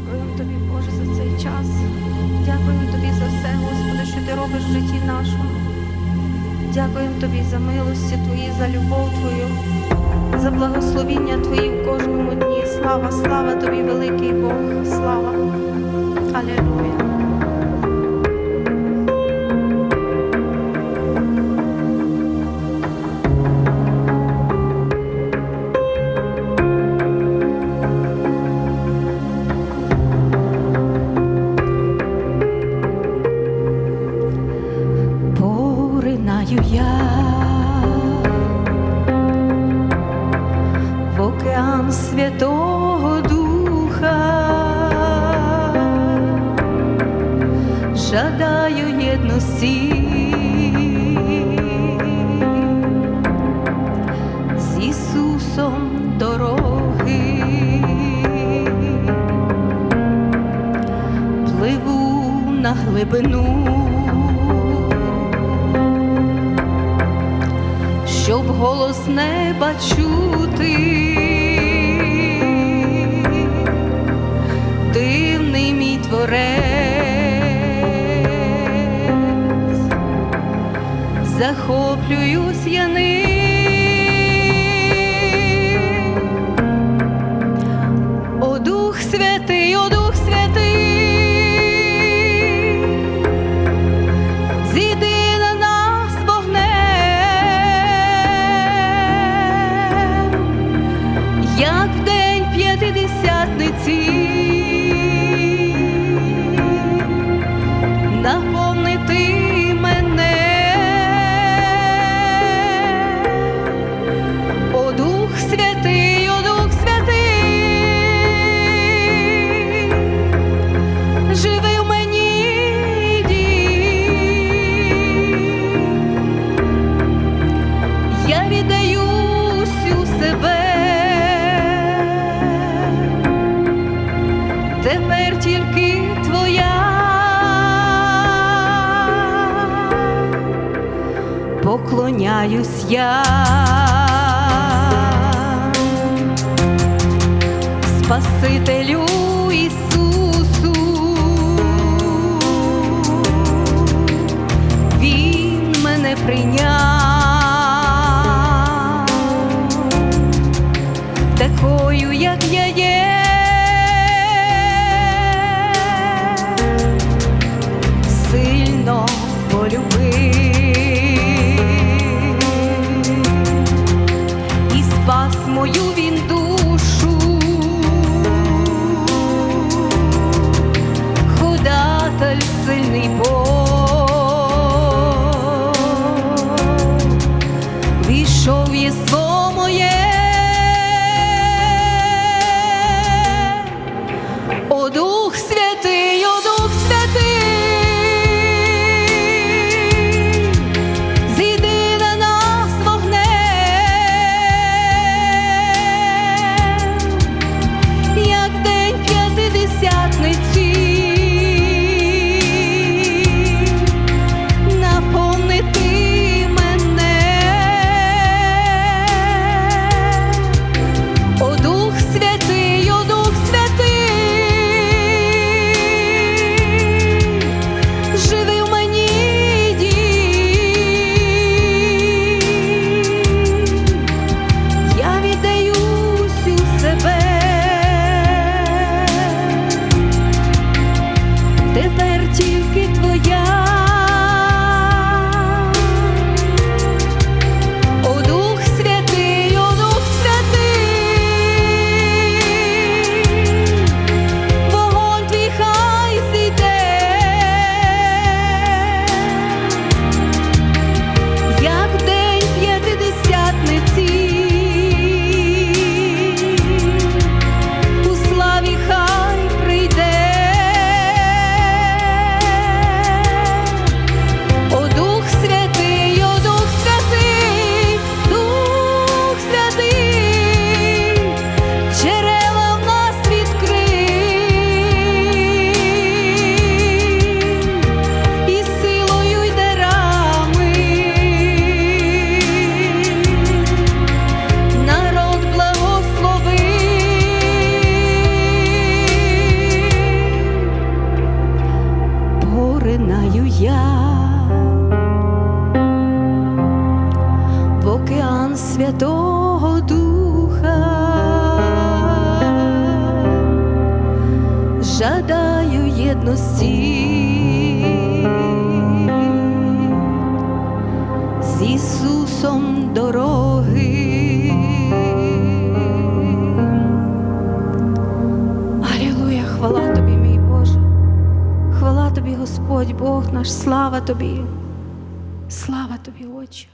Дякуємо тобі, Боже, за цей час. Дякуємо тобі за все, Господи, що ти робиш в житті нашому. Дякуємо тобі за милості Твої, за любов Твою, за благословіння Твої в кожному дні. Слава, слава тобі, великий Бог, слава. Алілуя. Поринаю я. В океан Святого Духа, жадаю єдності з Ісусом дороги, пливу на глибину. Щоб голос неба чути, Поклоняюсь я. Спасителю Ісусу, Він мене прийняв, такою, єство моє, тепер твоя. Святого Духа. Жадаю єдності з Ісусом дороги. Алілуя, хвала тобі, мій Боже. Хвала тобі, Господь, Бог наш, слава тобі. Слава тобі, Отче.